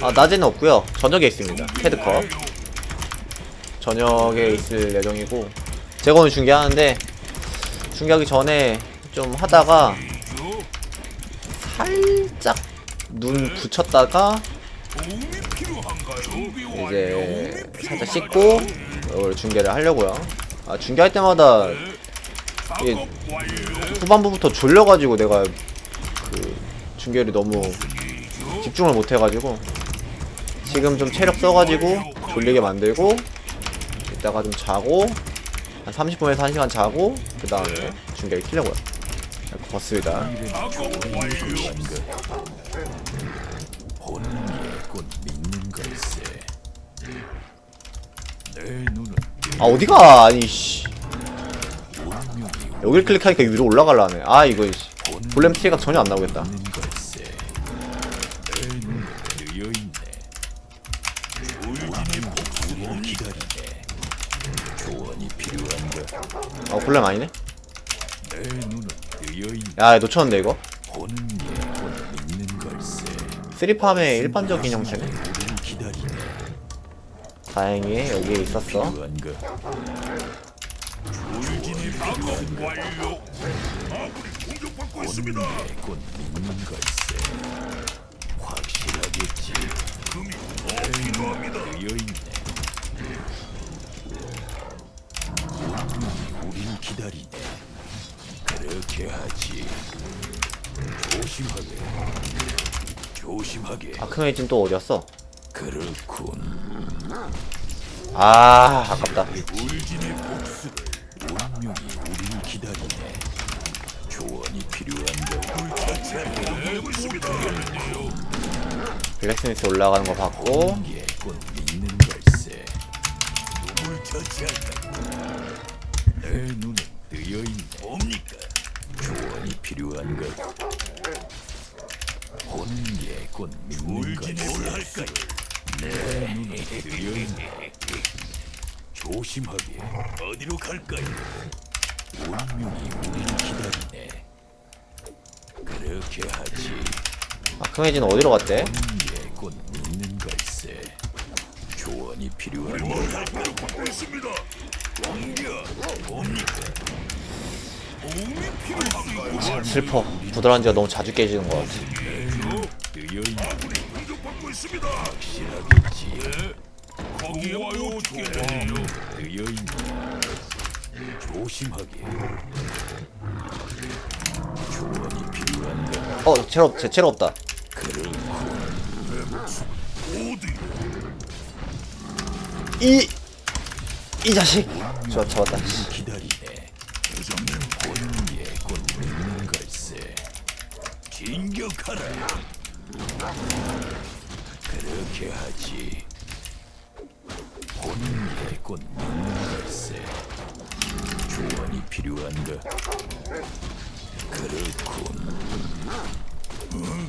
아 낮에는 없고요. 저녁에 있습니다. 테드컵 저녁에 있을 예정이고. 제거는 중계하는데 중계하기 전에 좀 하다가 살짝 눈 붙였다가 이제 살짝 씻고 이걸 중계를 하려고요. 아 중계할 때마다 후반부부터 졸려가지고 내가 그 중계를 너무 집중을 못 해가지고 지금 좀 체력 써가지고 졸리게 만들고 이따가 좀 자고 한 30분에서 1시간 자고 그 다음에 중계를 키려고요. 눈은 아 어디가 아니 씨. 여길 클릭하니까 위로 올라갈라네. 아 이거 씨. 볼렘 피해가 전혀 안 나오겠다 웃는 걸세. 내 눈은 뜨여 있네. 우리의 복수를 기다리네. 조언이 필요한가? 아 볼렘 아니네. 야 놓쳤는데 이거. 3팜의 일반적인 기다리네. 다행히 여기에 있었어. 확실하겠지. 뜨여 있네. 운명이 우릴 기다리네. 그렇게 하지. 조심하게. 조심하게. 아크메이진 또 어디였어? 그렇군. 아 아깝다 울진의 복수를 운명이 우리를 기다리네. 조언이 필요한가? 블랙스미스 올라가는 거 봤고 예곧 믿는 걸세. 누굴 처치한다. 내 눈은 뜨여 있네. 뭡니까? 조언이 필요한가? 보는 내 눈은 뜨여 있네. 조심하게. 어디로 갈까요? 운명이 우리를 기다리네. 그렇게 하지. 아크메이진 어디로 갔대? 예곧 믿는 걸세. 조언이 필요한 걸 있습니다. 왕비야, 뭡니까? 도움이 필요한가요? 슬퍼 부드러운 지가 너무 자주 깨지는 것 같아 있는 공격받고 있습니다. 확실하겠지. 거기 와요, 조언. 뜨여 있는. 조심하게. 조언이 필요한가? 어 체력 제 체력 없다 이! 이 자식! 좋아 잡았다 씨. 기다리네. 보는 게곧 믿는 걸세. 진격하라. 그렇게 하지. 게곧 믿는 걸세. 조언이 필요한가? 그렇군. 운명이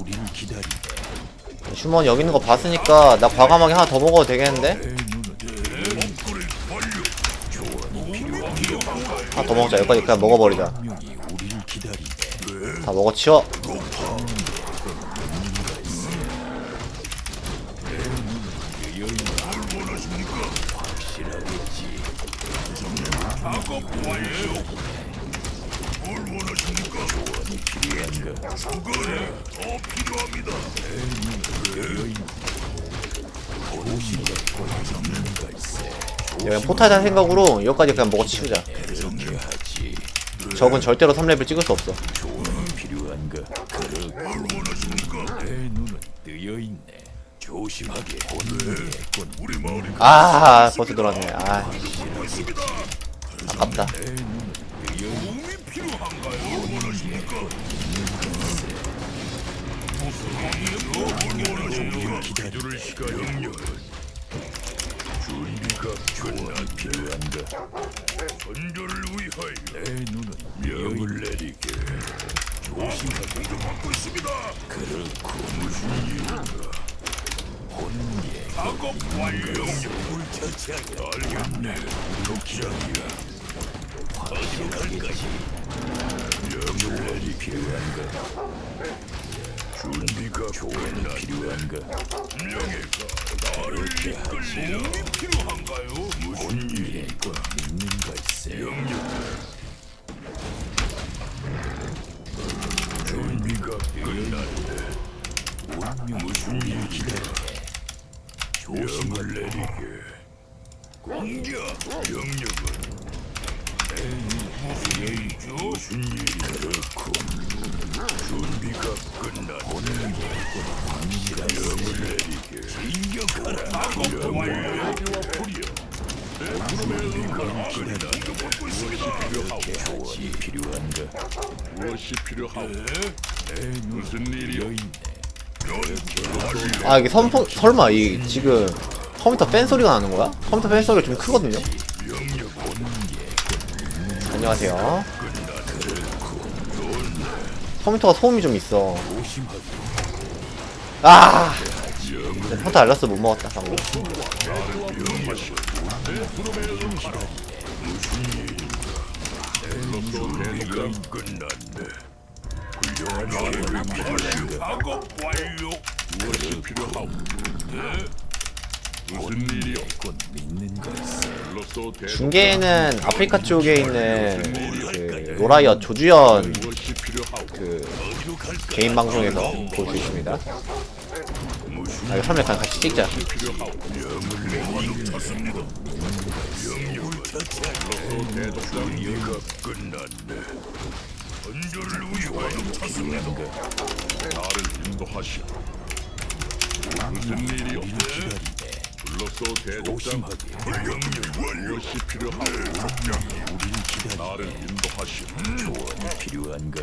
우리를 기다리네. 슈먼 여기 있는 거 봤으니까 나 과감하게 하나 더 먹어도 되겠는데? 하나 더 먹자 여기까지 그냥 먹어버리자 다 먹어치워. 그냥 포탈 생각으로 여기까지 그냥 먹어치우자. 적은 절대로 3렙을 찍을 수 없어 조언이 필요한가? 그렇군. 내 눈은 뜨여 있네. 조심하게 우리 마을이 아 벌써 들어왔네 아 아깝다 내 눈은 뜨여 있네. 필요한가요? 원하십니까? 기다릴 시간 영역 주인가 조언이 필요한가? 선결을 위하여 내 눈은 명을 내리게 조심하게 좀 받고 있습니다. 그렇고 무슨? 보는 게 작업 완료. 물 처치하게 알겠네. 독장이야. 어디로 갈까지? 명을 내리 필요한가? 준비가 조언이 필요한가? 그렇게 하지. 도움이 필요한가요? 무슨 일에 꼭 믿는 걸세. 준비가 끝났네. 운명 무슨 일 기다리네. 조심을 내리게. 공격 명령은 아 이게 선포, 설마 이 지금 컴퓨터 팬 소리가 나는 거야? 컴퓨터 팬 소리가 좀 크거든요. 안녕하세요. 컴퓨터가 소음이 좀 있어. 아, 컴퓨터 알라스 못 먹었다 방금. 네? 무슨 일이오? 중계에는 아프리카 쪽에 있는 그 로라이엇 조주연? 그 개인 방송에서 볼 수 있습니다. 아 이거 설명 같이 찍자. 나를 인도하시오. 무슨 일이오? 불렀어 대독장. 무엇이 필요하오? 우린 기다. 나를 인도하시오. 조언이 필요한가?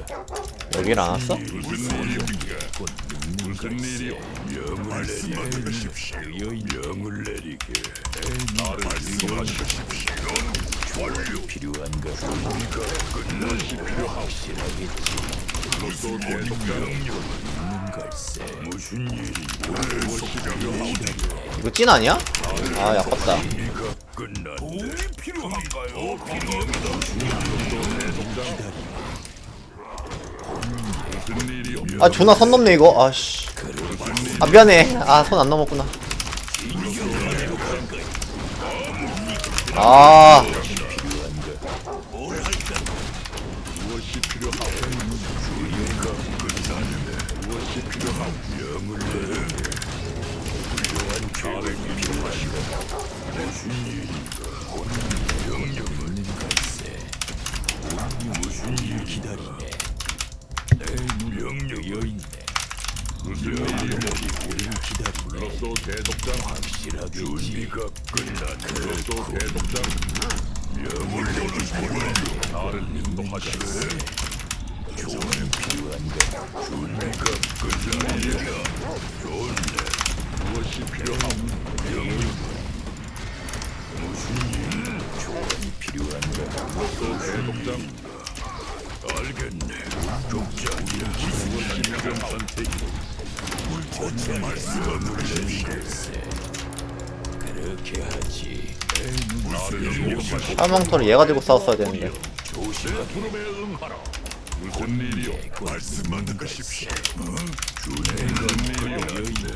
여기를 안 왔어? 무슨 믿는 무슨 일이오? 명을 내리십시오. 명을 내리게. 나를 인도하십시오. 조언이 필요한가? 준비가 끝났이 필요하오. 확실하겠지. 걸세. 무슨 일 이거 찐 아니야? 아 아깝다. 아 존나 선 넘네 이거. 아씨. 아 미안해. 아손안 넘었구나. 아 나를 인도하시오. 조언이 필요한가? 준비가 끝났네. 좋네. 무엇이 필요하오? 명령. 무슨 일? 조언이 필요한가? 불렀어 대독장. 알겠네. 족장 무엇이 필요한 선택이? 어떤 말씀을 내리겠세? 그렇게 하지. 나를 인도하시오. 사망토를 얘가 들고 싸웠어야 되는데. 조심하게 응하라. 무슨 일이오? 말씀만 하십시오. 주님과 일이오.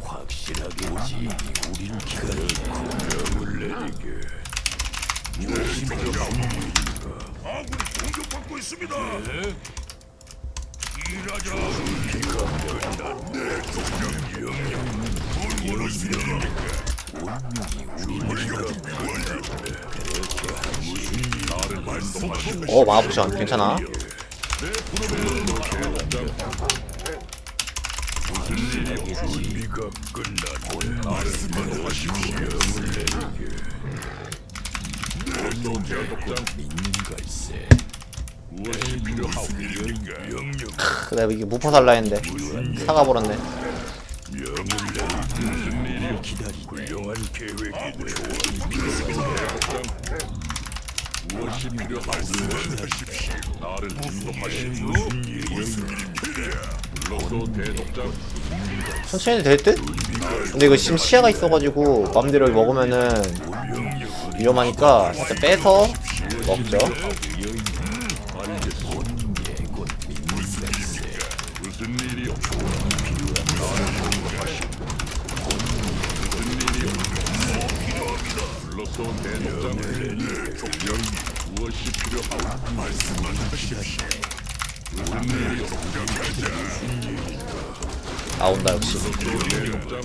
확실하겠지. 우리를 기다리고 명을 내리게. 무엇이 필요하오? 아군이 공격받고 있습니다. 일하자. 내 족장 명령. 뭘 원하십니까? 어 마포션 괜찮아. 크, 내가 이게 무퍼 살라 했는데 사가 버렸네. 일이 기다리네. 훌륭한 계획이네. 조언이 필요하오. 무엇이? 하십시오. 나를 인도하시오. 무슨 일이 불러서 대독장. 천천히 해도 될 듯? 근데 이거 지금 시야가 있어가지고 마음대로 먹으면은 위험하니까 살짝 빼서 먹죠. 무슨 무슨 일이요? 나를 공격하시. 무슨 일이요? 불렀소 대독장을. 족령 무엇이 필요하오? 말씀만 하십시오. 무슨 일이요? 나온다 역시 대독장.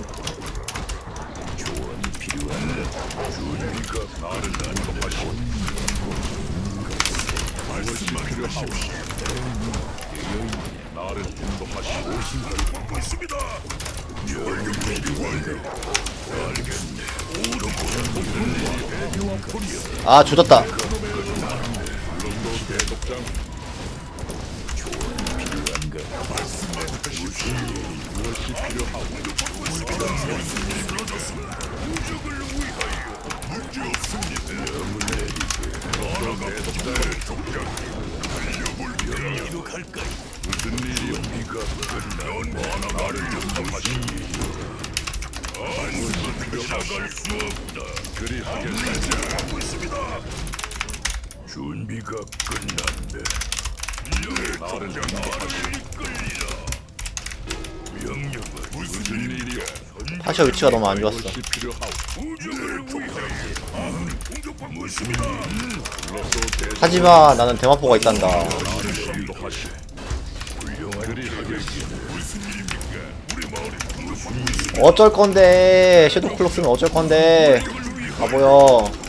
조언이 필요한가? 주니까 나를 공격하시. 무엇이 필요하오? 나를 공격하시. 받고 있습니다. 요하오? 이륙할까요? 무슨 만화 나를. 무엇이 필 요하오? 수 없다. 그리 하겠다. 받고 있습니다. 준비가 끝났네. 나를. 이끌리라. 명령은 무슨 일이요? 파샤 위치가 너무 안 좋았어. 하지마 나는 대마포가 있단다. 어쩔 건데? 섀도우 쓰면 어쩔 건데? 바보야